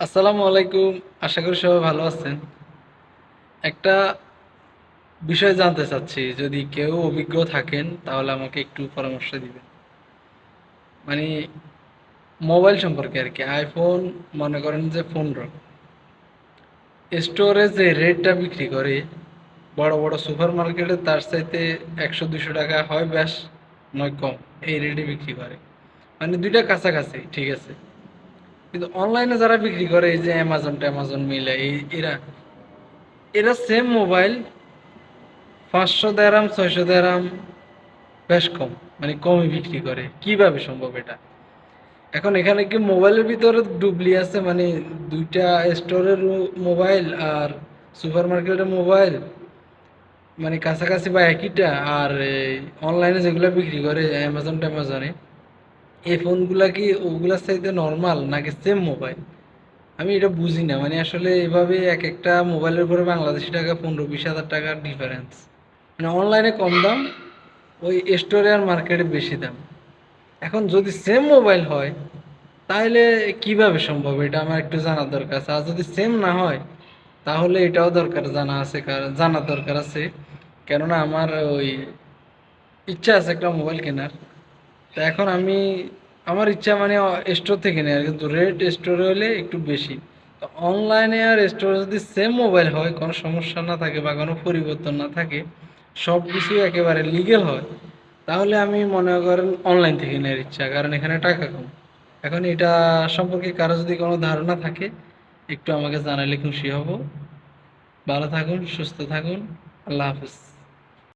আসসালামু আলাইকুম। আশা করি সবাই ভালো আছেন। একটা বিষয় জানতে চাচ্ছি, যদি কেউ অভিজ্ঞ থাকেন, তাহলে আমাকে একটু পরামর্শ দিবেন। মানে মোবাইল সম্পর্কে আর কি, আইফোন মনে করেন যে পনেরো। স্টোরে যে রেটটা বিক্রি করে, বড় বড় সুপার মার্কেটে তার চাইতে একশো দুশো টাকা হয় বেশ নয় কম, এই রেটে বিক্রি করে। মানে দুইটা কাছাকাছি, ঠিক আছে? কিন্তু অনলাইনে যারা বিক্রি করে, এই যে অ্যামাজন ট্যামাজন মিলে এরা এরা সেম মোবাইল পাঁচশো দেরাম ছয়শো দেরাম বেশ কম মানে কমই বিক্রি করে। কীভাবে সম্ভব এটা? এখন এখানে কি মোবাইলের ভিতরে ডুবলি আছে? মানে দুইটা স্টোরের মোবাইল আর সুপার মার্কেটের মোবাইল মানে কাছাকাছি বা একইটা, আর অনলাইনে যেগুলো বিক্রি করে অ্যামাজন ট্যামাজনে এই ফোনগুলা কি ওগুলার চাইতে নর্মাল নাকি সেম মোবাইল আমি এটা বুঝি না মানে আসলে এভাবে এক একটা মোবাইলের উপরে বাংলাদেশি টাকা পনেরো বিশ হাজার টাকার ডিফারেন্স মানে অনলাইনে কম দাম, ওই স্টোরে আর মার্কেটে বেশি দাম। এখন যদি সেম মোবাইল হয় তাহলে কীভাবে সম্ভব? এটা আমার একটু জানার দরকার আছে। আর যদি সেম না হয়, তাহলে এটাও দরকার জানা আছে জানার দরকার আছে। কেননা আমার ওই ইচ্ছা আছে একটা মোবাইল কেনার। তো এখন আমি, আমার ইচ্ছা মানে স্টোর থেকে নেওয়ার কিন্তু রেট স্টোরে হলে একটু বেশি। তো অনলাইনে আর স্টোরে যদি সেম মোবাইল হয়, কোনো সমস্যা না থাকে বা কোনো পরিবর্তন না থাকে, সব কিছু একেবারে লিগেল হয়, তাহলে আমি মনে করেন অনলাইন থেকে নেওয়ার ইচ্ছা, কারণ এখানে টাকা কম। এখন এটা সম্পর্কে কারও যদি কোনো ধারণা থাকে, একটু আমাকে জানালে খুশি হব। ভালো থাকুন, সুস্থ থাকুন, আল্লাহ হাফিজ।